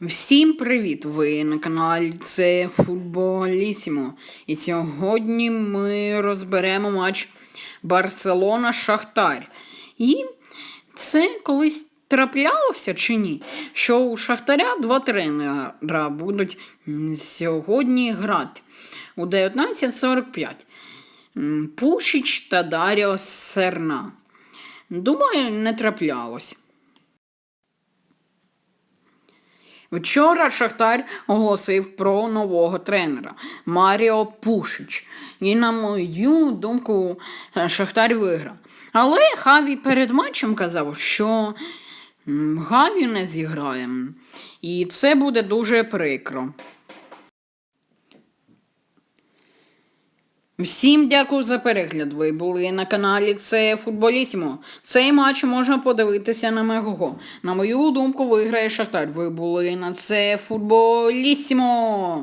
Всім привіт! Ви на каналі це Футболісімо. І сьогодні ми розберемо матч Барселона Шахтар. І це колись траплялося чи ні? Що у Шахтаря два тренера будуть сьогодні грати у 19.45. М, Пушіч та Даріо Серна. Думаю, не траплялось. Вчора Шахтар оголосив про нового тренера Маріо Пушич. І, на мою думку, Шахтар виграв. Але Хаві перед матчем казав, що Гаві не зіграє. І це буде дуже прикро. Всім дякую за перегляд. Ви були на каналі Це Футболісімо. Цей матч можна подивитися на Мегого. На мою думку, виграє Шахтар. Ви були на це Футболісімо.